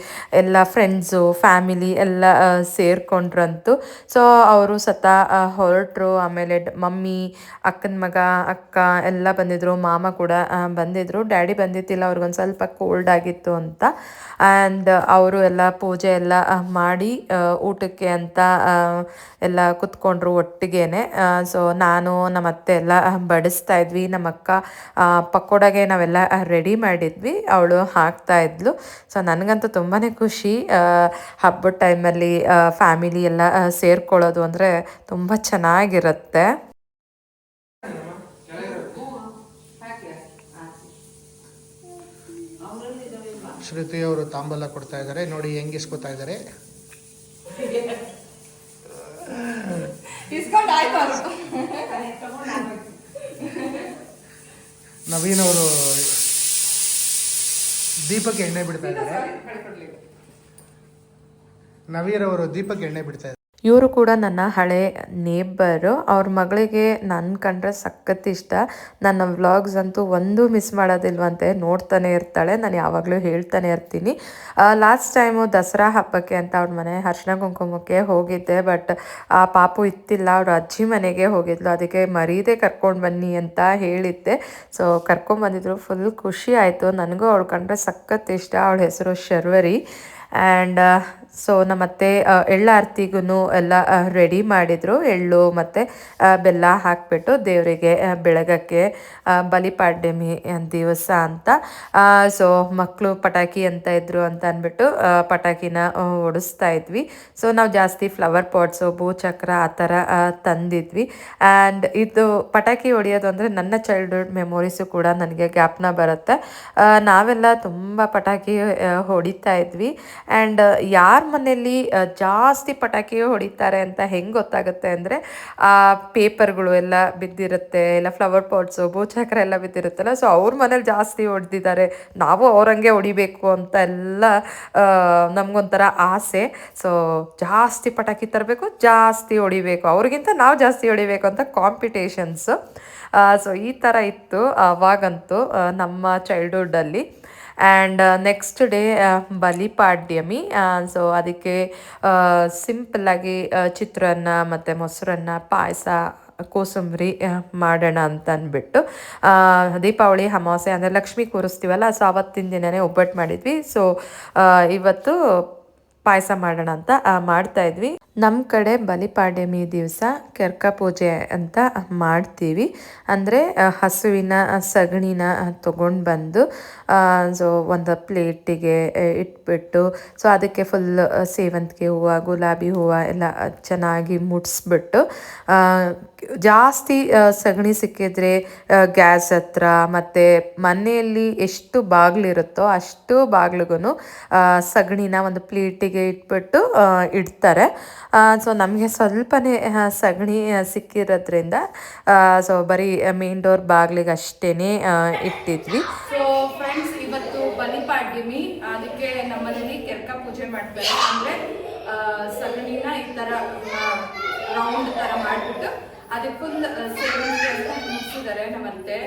ಎಲ್ಲ ಫ್ರೆಂಡ್ಸು ಫ್ಯಾಮಿಲಿ ಎಲ್ಲ ಸೇರ್ಕೊಂಡ್ರಂತು. ಸೊ ಅವರು ಸತ ಹೊರಟರು. ಆಮೇಲೆ ಮಮ್ಮಿ, ಅಕ್ಕನ ಮಗ, ಅಕ್ಕ ಎಲ್ಲ ಬಂದಿದ್ದರು ಮಾಮ ಕೂಡ ಬಂದಿದ್ದರು ಡ್ಯಾಡಿ ಬಂದಿದ್ದಿಲ್ಲ ಅವ್ರಿಗೊಂದು ಸ್ವಲ್ಪ ಕೋಲ್ಡ್ ಆಗಿತ್ತು ಅಂತ. ಆ್ಯಂಡ್ ಅವರು ಎಲ್ಲ ಪೂಜೆ ಎಲ್ಲ ಮಾಡಿ ಊಟಕ್ಕೆ ಅಂತ ಎಲ್ಲ ಕುತ್ಕೊಂಡ್ರು ಒಟ್ಟಿಗೆನೆ. ಸೊ ನಾನು, ನಮ್ಮ ಅತ್ತೆ ಎಲ್ಲ ಬಡಿಸ್ತಾ ಇದ್ವಿ. ನಮ್ಮ ಅಕ್ಕ ಪಕೋಡಗೆ ನಾವೆಲ್ಲ ರೆಡಿ ಮಾಡಿದ್ವಿ. ಅವಳು ಹಾಕ್ತಾ ಇದ್ಲು. ಸೊ ನನಗಂತೂ ತುಂಬಾ ಖುಷಿ. ಹಬ್ಬದ ಟೈಮಲ್ಲಿ ಫ್ಯಾಮಿಲಿ ಎಲ್ಲ ಸೇರ್ಕೊಳ್ಳೋದು ಅಂದರೆ ತುಂಬ ಚೆನ್ನಾಗಿರುತ್ತೆ. ಶ್ರುತಿ ಅವರು ತಾಂಬಲ ಕೊಡ್ತಾ ಇದ್ದಾರೆ. ನೋಡಿ ಹೆಂಗಿಸ್ಕೊತಾ ಇದ್ದಾರೆ. ನವೀನ್ ಅವರು ದೀಪಕ್ಕೆ ಎಣ್ಣೆ ಬಿಡ್ತಾ ಇದ್ದಾರೆ. ನವೀರ್ ಅವರು ದೀಪಕ್ ಎಣ್ಣೆ ಬಿಡ್ತಾ ಇವರು ಕೂಡ ನನ್ನ ಹಳೆ ನೇಬರು. ಅವ್ರ ಮಗಳಿಗೆ ನನ್ನ ಕಂಡ್ರೆ ಸಖತ್ ಇಷ್ಟ. ನನ್ನ ವ್ಲಾಗ್ಸ್ ಅಂತೂ ಒಂದು ಮಿಸ್ ಮಾಡೋದಿಲ್ವಂತೆ. ನೋಡ್ತಾನೆ ಇರ್ತಾಳೆ. ನಾನು ಯಾವಾಗಲೂ ಹೇಳ್ತಾನೆ ಇರ್ತೀನಿ. ಲಾಸ್ಟ್ ಟೈಮು ದಸರಾ ಹಬ್ಬಕ್ಕೆ ಅಂತ ಅವ್ರ ಮನೆ ಹರ್ಷಣ ಕುಂಕುಮಕ್ಕೆ ಹೋಗಿದ್ದೆ. ಬಟ್ ಆ, ಪಾಪು ಇತ್ತಿಲ್ಲ. ಅವ್ರ ಅಜ್ಜಿ ಮನೆಗೆ ಹೋಗಿದ್ಲು. ಅದಕ್ಕೆ ಮರೀದೆ ಕರ್ಕೊಂಡು ಬನ್ನಿ ಅಂತ ಹೇಳಿದ್ದೆ. ಸೊ ಕರ್ಕೊಂಡ್ಬಂದಿದ್ರು ಫುಲ್ ಖುಷಿ ಆಯಿತು. ನನಗೂ ಅವಳು ಕಂಡ್ರೆ ಸಖತ್ ಇಷ್ಟ. ಅವಳ ಹೆಸರು ಶರ್ವರಿ. ಆ್ಯಂಡ್ ಸೊ ನಮ್ಮತ್ತೆ ಎಳ್ಳಾರ್ತಿಗೂ ಎಲ್ಲ ರೆಡಿ ಮಾಡಿದರು. ಎಳ್ಳು ಮತ್ತು ಬೆಲ್ಲ ಹಾಕಿಬಿಟ್ಟು ದೇವರಿಗೆ ಬೆಳಗಕ್ಕೆ ಬಲಿಪಾಡ್ಯಮಿ ದಿವಸ ಅಂತ. ಸೊ ಮಕ್ಕಳು ಪಟಾಕಿ ಅಂತ ಇದ್ರು ಅಂತ ಅಂದ್ಬಿಟ್ಟು ಪಟಾಕಿನ ಓಡಿಸ್ತಾ ಇದ್ವಿ. ಸೊ ನಾವು ಜಾಸ್ತಿ ಫ್ಲವರ್ ಪಾಟ್ಸು ಭೂಚಕ್ರ ಆ ಥರ ತಂದಿದ್ವಿ. ಆ್ಯಂಡ್ ಇದು ಪಟಾಕಿ ಹೊಡೆಯೋದು ಅಂದರೆ ನನ್ನ ಚೈಲ್ಡ್ಹುಡ್ ಮೆಮೊರೀಸು ಕೂಡ ನನಗೆ ಗ್ಯಾಪ್ನ ಬರುತ್ತೆ. ನಾವೆಲ್ಲ ತುಂಬ ಪಟಾಕಿ ಹೊಡಿತಾ ಇದ್ವಿ. ಆ್ಯಂಡ್ ಯಾರ ಮನೆಯಲ್ಲಿ ಜಾಸ್ತಿ ಪಟಾಕಿ ಹೊಡಿತಾರೆ ಅಂತ ಹೆಂಗೆ ಗೊತ್ತಾಗುತ್ತೆ ಅಂದರೆ, ಆ, ಪೇಪರ್ಗಳು ಎಲ್ಲ ಬಿದ್ದಿರುತ್ತೆ ಇಲ್ಲ ಫ್ಲವರ್ ಪಾಟ್ಸು ಭೂಚಕ್ರ ಎಲ್ಲ ಬಿದ್ದಿರುತ್ತಲ್ಲ ಸೊ ಅವ್ರ ಮನೇಲಿ ಜಾಸ್ತಿ ಹೊಡೆದಿದ್ದಾರೆ, ನಾವು ಅವ್ರಂಗೆ ಹೊಡಿಬೇಕು ಅಂತ ಎಲ್ಲ ನಮಗೊಂಥರ ಆಸೆ. ಸೊ ಜಾಸ್ತಿ ಪಟಾಕಿ ತರಬೇಕು, ಜಾಸ್ತಿ ಹೊಡಿಬೇಕು. ಅವ್ರಿಗಿಂತ ನಾವು ಜಾಸ್ತಿ ಹೊಡಿಬೇಕು ಅಂತ ಕಾಂಪಿಟೇಷನ್ಸು ಸೊ ಈ ಥರ ಇತ್ತು, ಅವಾಗಂತೂ ನಮ್ಮ ಚೈಲ್ಡ್ಹುಡ್ಡಲ್ಲಿ and next day Balipadyami so ಅದಕ್ಕೆ ಸಿಂಪಲ್ಲಾಗಿ ಚಿತ್ರಾನ್ನ ಮತ್ತು ಮೊಸರನ್ನ ಪಾಯಸ ಕೋಸಂಬರಿ ಮಾಡೋಣ ಅಂತ ಅಂದ್ಬಿಟ್ಟು ದೀಪಾವಳಿ ಅಮಾವಾಸ್ಯೆ ಅಂದರೆ ಲಕ್ಷ್ಮಿ ಕೂರಿಸ್ತೀವಲ್ಲ ಸೊ ಆವತ್ತಿನ ದಿನವೇ ಒಬ್ಬಟ್ಟು ಮಾಡಿದ್ವಿ ಸೊ ಇವತ್ತು ಪಾಯಸ ಮಾಡೋಣ ಅಂತ ಮಾಡ್ತಾಯಿದ್ವಿ ನಮ್ಮ ಕಡೆ ಬಲಿಪಾಡ್ಯಮಿ ದಿವಸ ಕೆರ್ಕ ಪೂಜೆ ಅಂತ ಮಾಡ್ತೀವಿ. ಅಂದರೆ ಹಸುವಿನ ಸಗಣಿನ ತೊಗೊಂಡು ಬಂದು ಸೊ, ಒಂದು ಪ್ಲೇಟಿಗೆ ಇಟ್ಬಿಟ್ಟು, ಸೊ, ಅದಕ್ಕೆ ಫುಲ್ ಸೇವಂತಿಗೆ ಹೂವು, ಗುಲಾಬಿ ಹೂವು ಎಲ್ಲ ಚೆನ್ನಾಗಿ ಮುಟ್ಸ್ಬಿಟ್ಟು ಜಾಸ್ತಿ ಸಗಣಿ ಸಿಕ್ಕಿದ್ರೆ ಗ್ಯಾಸ್ ಹತ್ರ ಮತ್ತು ಮನೆಯಲ್ಲಿ ಎಷ್ಟು ಬಾಗಿಲಿರುತ್ತೋ ಅಷ್ಟು ಬಾಗಿಲಿಗೂ ಸಗಣಿನ ಒಂದು ಪ್ಲೇಟಿಗೆ ಇಟ್ಬಿಟ್ಟು ಇಡ್ತಾರೆ. ಸೊ ನಮಗೆ ಸ್ವಲ್ಪನೇ ಸಗಣಿ ಸಿಕ್ಕಿರೋದ್ರಿಂದ ಸೊ ಬರೀ ಮೇನ್ ಡೋರ್ ಬಾಗ್ಲಿಗೆ ಅಷ್ಟೇ ಇಟ್ಟಿದ್ವಿ. ಸೊ ಫ್ರೆಂಡ್ಸ್ ಇವತ್ತು ಬಲಿಪಾಡ್ಯಮಿ ಅದಕ್ಕೆ ನಮ್ಮಲ್ಲಿ ಕೆರ್ಕ ಪೂಜೆ ಮಾಡ್ತಾರೆ. ಅಂದ್ರೆ ಸಗಣಿನ ಈ ತರ ರೌಂಡ್ ತರ ಮಾಡ್ಬಿಟ್ಟು ಅದಕ್ಕೆ ಫುಲ್ ಅಂತ ಮುಗಿಸಿದ್ದಾರೆ ನಮ್ಮತ್ತೆ.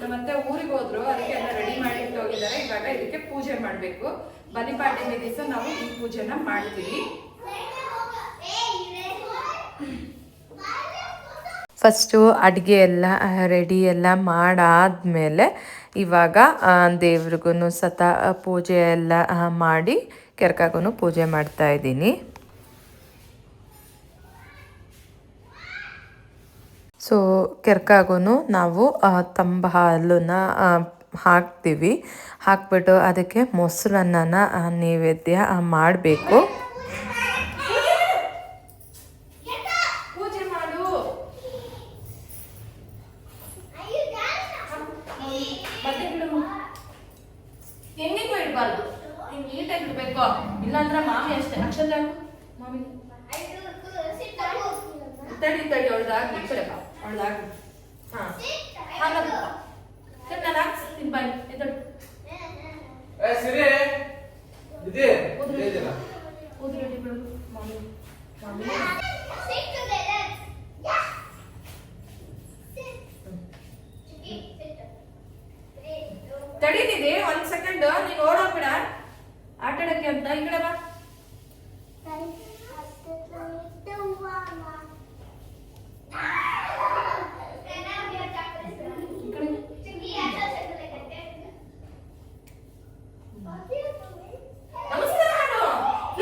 ನಮ್ಮತ್ತೆ ಊರಿಗೆ ಹೋದ್ರು, ಅದಕ್ಕೆ ಎಲ್ಲ ರೆಡಿ ಮಾಡಿಟ್ಟು ಹೋಗಿದ್ದಾರೆ. ಇವಾಗ ಇದಕ್ಕೆ ಪೂಜೆ ಮಾಡಬೇಕು. ಬಲಿಪಾಡ್ಯಮಿ ದಿವಸ ನಾವು ಈ ಪೂಜೆನ ಮಾಡ್ತೀವಿ. ಫಸ್ಟು ಅಡುಗೆ ಎಲ್ಲ ರೆಡಿ ಎಲ್ಲ ಮಾಡಾದಮೇಲೆ ಇವಾಗ ದೇವ್ರಿಗೂ ಸತ ಪೂಜೆ ಎಲ್ಲ ಮಾಡಿ ಕೆರ್ಕಾಗೂ ಪೂಜೆ ಮಾಡ್ತಾ ಇದ್ದೀನಿ. ಸೊ ಕೆರ್ಕಾಗೂ ನಾವು ತಂಬ ಹಾಲನ್ನ ಹಾಕ್ತೀವಿ. ಹಾಕ್ಬಿಟ್ಟು ಅದಕ್ಕೆ ಮೊಸರನ್ನ ನೈವೇದ್ಯ ಮಾಡಬೇಕು ಪೂಜೆ ಮಾಡು ಮತ್ತೆ ಬಿಡು ಹೆಂಗೆಂಗೋ ಇಡಬಾರ್ದು ಹಿಂಗೆ ನೀಟಾಗಿ ಇಡಬೇಕು ಇಲ್ಲಾಂದ್ರೆ ಮಾಮಿ ಅಷ್ಟೇ ಅಕ್ಷರ ಮಾಮಿ ತಡಿ ತಡಿ ಅವಳ್ದಾಗ್ಲಿ ಈ ಕಡೆ ಬಾ ಅವಳ್ದಾಗ್ಲಿ ಹಾಂ ಹಾಗಪ್ಪ ಸರಿ ನಾನು ಹಾಕ್ಸ್ತೀನಿ ಬಾಯ್ ಎದಳು ಊದು ರೆಡಿ ಬಿಡು ಮಾಮಿ ಮಾಮಿ ತಡೀತಿದೆ ಒಂದ್ ಸೆಕೆಂಡ್ ನೀನು ಓಡೋಗ್ಬಿಡ ಆಟ ಆಡಕ್ಕೆ ಅಂತ ಈ ಕಡೆ ಬಾ ಈ ಕಡೆ ನಮಸ್ಕಾರ ಮಾಡು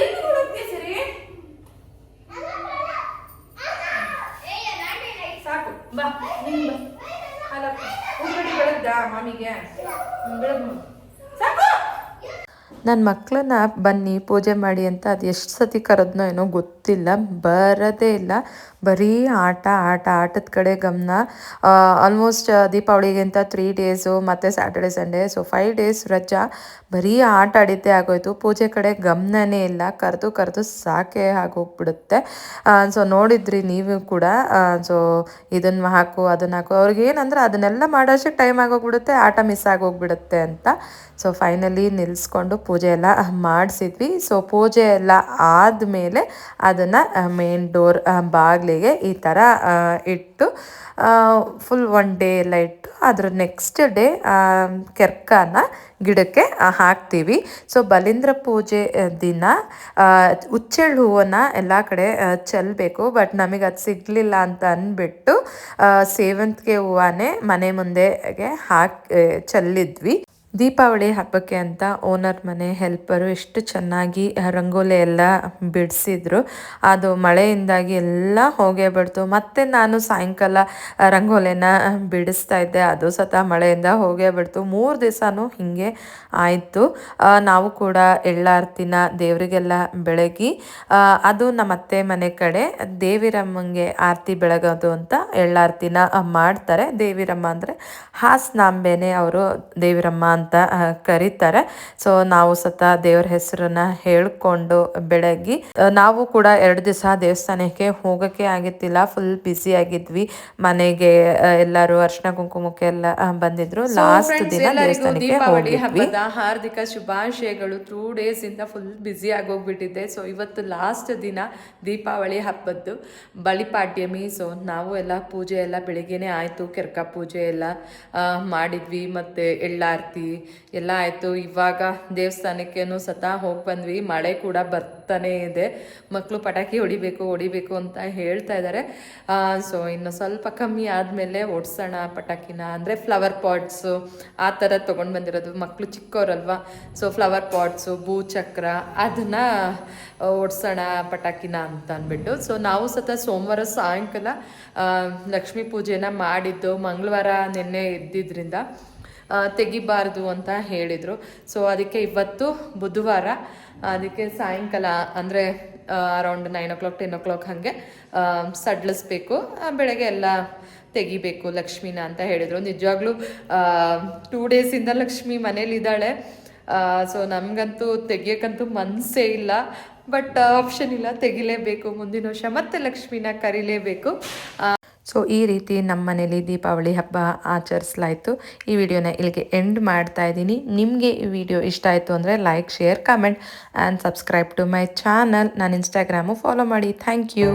ಎಲ್ಲಿ ಓಡೋಗ್ತೀಯ ಸರಿ ಸಾಕು ಬಾ ನೀನ್ ಬಾ ಹಾಲಪ್ಪ ಊಟ ಬೆಳಗ್ದ ಮಾಮಿಗೆ ಹ್ಮ್, ಬೆಳಗ್ ಮಾಡು. ಸಾಕು ನನ್ನ ಮಕ್ಕಳನ್ನ ಬನ್ನಿ, ಪೂಜೆ ಮಾಡಿ ಅಂತ ಅದು ಎಷ್ಟು ಸತಿ ಕರೆದ್ನೋ ಏನೋ ಗೊತ್ತಿಲ್ಲ, ಬರೋದೇ ಇಲ್ಲ. ಬರೀ ಆಟ ಆಟ, ಆಟದ ಕಡೆ ಗಮನ. ಆಲ್ಮೋಸ್ಟ್ ದೀಪಾವಳಿಗಿಂತ ತ್ರೀ ಡೇಸು ಮತ್ತು Saturday Sunday so five days ರಜಾ. ಬರೀ ಆಟ ಆಡಿದ್ದೇ ಆಗೋಯ್ತು, ಪೂಜೆ ಕಡೆ ಗಮನನೇ ಇಲ್ಲ, ಕರೆದು ಕರೆದು ಸಾಕೆ ಆಗೋಗ್ಬಿಡುತ್ತೆ. ಸೊ ನೋಡಿದ್ರಿ ನೀವು ಕೂಡ ಸೊ ಇದನ್ನು ಹಾಕು ಅದನ್ನು ಹಾಕು. ಅವ್ರಿಗೆ ಏನಂದ್ರೆ ಅದನ್ನೆಲ್ಲ ಮಾಡೋಷ್ಟಕ್ಕೆ ಟೈಮ್ ಆಗೋಗ್ಬಿಡುತ್ತೆ, ಆಟ ಮಿಸ್ ಆಗೋಗ್ಬಿಡುತ್ತೆ ಅಂತ. ಸೊ ಫೈನಲಿ ನಿಲ್ಲಿಸ್ಕೊಂಡು ಪೂಜೆ ಎಲ್ಲ ಮಾಡಿಸಿದ್ವಿ. ಸೊ ಪೂಜೆ ಎಲ್ಲ ಆದಮೇಲೆ ಅದನ್ನು ಮೇನ್ ಡೋರ್ ಬಾಗಿಲಿಗೆ ಈ ಥರ ಇಟ್ಟು ಫುಲ್ ಒನ್ ಡೇ ಎಲ್ಲ ಇಟ್ಟು ಅದ್ರ ನೆಕ್ಸ್ಟ್ ಡೇ ಕೆರ್ಕನ ಗಿಡಕ್ಕೆ ಹಾಕ್ತೀವಿ. ಸೊ ಬಲಿಂದ್ರ ಪೂಜೆ ದಿನ ಉಚ್ಚೆಳ್ಳು ಹೂವನ್ನು ಹೂವನ್ನ ಎಲ್ಲ ಕಡೆ ಚೆಲ್ಲಬೇಕು ಬಟ್ ನಮಗೆ ಅದು ಸಿಗಲಿಲ್ಲ ಅಂತ ಅಂದ್ಬಿಟ್ಟು ಸೇವಂತಿಗೆ ಹೂವನೇ ಮನೆ ಮುಂದೆಗೆ ಹಾಕಿ ಚೆಲ್ಲಿದ್ವಿ. ದೀಪಾವಳಿ ಹಬ್ಬಕ್ಕೆ ಅಂತ ಓನರ್ ಮನೆ, ಹೆಲ್ಪರು ಎಷ್ಟು ಚೆನ್ನಾಗಿ ರಂಗೋಲಿ ಎಲ್ಲ ಬಿಡಿಸಿದ್ರು. ಅದು ಮಳೆಯಿಂದಾಗಿ ಎಲ್ಲ ಹೋಗೇ ಬಿಡ್ತು. ಮತ್ತೆ ನಾನು ಸಾಯಂಕಾಲ ರಂಗೋಲಿನ ಬಿಡಿಸ್ತಾ ಇದ್ದೆ. ಅದು ಸತ ಮಳೆಯಿಂದ ಹೋಗೇ ಬಿಡ್ತು. ಮೂರು ದಿವಸನೂ ಹೀಗೆ ಆಯಿತು. ನಾವು ಕೂಡ ಎಳ್ಳಾರ್ತಿನ ದೇವರಿಗೆಲ್ಲ ಬೆಳಗಿ ಅದು ನಮ್ಮ ಅತ್ತೆ ಮನೆ ಕಡೆ ದೇವಿರಮ್ಮಂಗೆ ಆರತಿ ಬೆಳಗೋದು ಅಂತ ಎಳ್ಳಾರ್ತಿನ ಮಾಡ್ತಾರೆ. ದೇವಿರಮ್ಮ ಅಂದರೆ ಹಾಸನಾಂಬೆನೇ ಅವರು ದೇವಿರಮ್ಮ ಅಂತ ಕರೀತಾರೆ. ಸೊ ನಾವು ಸತ ದೇವ್ರ ಹೆಸರನ್ನ ಹೇಳ್ಕೊಂಡು ಬೆಳಗ್ಗೆ ನಾವು ಕೂಡ ಎರಡು ದಿವಸ ದೇವಸ್ಥಾನಕ್ಕೆ ಹೋಗಕ್ಕೆ ಆಗಿತ್ತಿಲ್ಲ. Full busy ಆಗಿದ್ವಿ. ಮನೆಗೆ ಎಲ್ಲರೂ ಅರ್ಶನ ಕುಂಕುಮಕ್ಕೆ ಎಲ್ಲ ಬಂದಿದ್ರು. ಲಾಸ್ಟ್ ದಿನ ದೇವಸ್ಥಾನಕ್ಕೆ ಹೋಗಿದ್ವಿ. ಹಬ್ಬದ ಹಾರ್ದಿಕ ಶುಭಾಶಯಗಳು. ತ್ರೂ ಡೇಸ್ ಇಂದ ಫುಲ್ ಬ್ಯುಸಿ ಆಗೋಗ್ಬಿಟ್ಟಿದೆ. ಸೊ ಇವತ್ತು ಲಾಸ್ಟ್ ದಿನ ದೀಪಾವಳಿ ಹಬ್ಬದ್ದು. ಬಲಿಪಾಡ್ಯಮಿ ಸೊ ನಾವು ಎಲ್ಲ ಪೂಜೆ ಎಲ್ಲ ಬೆಳಿಗ್ಗೆನೆ ಆಯಿತು. ಕೆರ್ಕ ಪೂಜೆ ಎಲ್ಲ ಮಾಡಿದ್ವಿ. ಮತ್ತು ಎಳ್ಳಾರತಿ ಎಲ್ಲ ಆಯಿತು. ಇವಾಗ ದೇವಸ್ಥಾನಕ್ಕೇನು ಸತ ಹೋಗಿ ಬಂದ್ವಿ. ಮಳೆ ಕೂಡ ಬರ್ತಾನೆ ಇದೆ. ಮಕ್ಕಳು ಪಟಾಕಿ ಹೊಡಿಬೇಕು ಹೊಡಿಬೇಕು ಅಂತ ಹೇಳ್ತಾ ಇದ್ದಾರೆ ಸೊ ಇನ್ನು ಸ್ವಲ್ಪ ಕಮ್ಮಿ ಆದಮೇಲೆ ಓಡಿಸೋಣ ಪಟಾಕಿನ. ಅಂದರೆ ಫ್ಲವರ್ ಪಾಟ್ಸು ಆ ಥರ ತೊಗೊಂಡು ಬಂದಿರೋದು. ಮಕ್ಕಳು ಚಿಕ್ಕವರಲ್ವಾ ಸೊ ಫ್ಲವರ್ ಪಾಟ್ಸು ಭೂಚಕ್ರ ಅದನ್ನು ಓಡಿಸೋಣ ಪಟಾಕಿನ ಅಂತ ಅಂದ್ಬಿಟ್ಟು. ಸೊ ನಾವು ಸತ ಸೋಮವಾರ ಸಾಯಂಕಾಲ ಲಕ್ಷ್ಮೀ ಪೂಜೆನ ಮಾಡಿದ್ದು ಮಂಗಳವಾರ ನಿನ್ನೆ ಇದ್ದಿದ್ರಿಂದ. ಆ, ತೆಗಿಬಾರ್ದು ಅಂತ ಹೇಳಿದರು. ಸೊ ಅದಕ್ಕೆ ಇವತ್ತು ಬುಧವಾರ, ಅದಕ್ಕೆ ಸಾಯಂಕಾಲ, ಅಂದರೆ around nine o'clock ten o'clock ಹಾಗೆ ಸಡ್ಲಿಸ್ಬೇಕು. ಬೆಳಗ್ಗೆ ಎಲ್ಲ ತೆಗಿಬೇಕು ಲಕ್ಷ್ಮಿನ ಅಂತ ಹೇಳಿದರು. ನಿಜವಾಗ್ಲೂ ಟೂ ಡೇಸಿಂದ ಲಕ್ಷ್ಮಿ ಮನೇಲಿದ್ದಾಳೆ. ಸೊ ನಮಗಂತೂ ತೆಗಿಯೋಕ್ಕಂತೂ ಮನಸ್ಸೇ ಇಲ್ಲ. ಬಟ್ ಆಪ್ಷನ್ ಇಲ್ಲ. ತೆಗಿಲೇಬೇಕು ಮುಂದಿನ ವರ್ಷ. ಮತ್ತೆ ಲಕ್ಷ್ಮೀನ ಕರಿಲೇಬೇಕು. ಸೊ ಈ ರೀತಿ ನಮ್ಮ ಮನೇಲಿ ದೀಪಾವಳಿ ಹಬ್ಬ ಆಚರಿಸ್ಲಾಯಿತು. ಈ ವಿಡಿಯೋನ ಇಲ್ಲಿಗೆ ಎಂಡ್ ಮಾಡ್ತಾ ಇದ್ದೀನಿ. ನಿಮಗೆ ಈ ವಿಡಿಯೋ ಇಷ್ಟ ಆಯಿತು ಅಂದರೆ like share comment and subscribe to my channel ನಾನು ಇನ್ಸ್ಟಾಗ್ರಾಮು ಫಾಲೋ ಮಾಡಿ. Thank you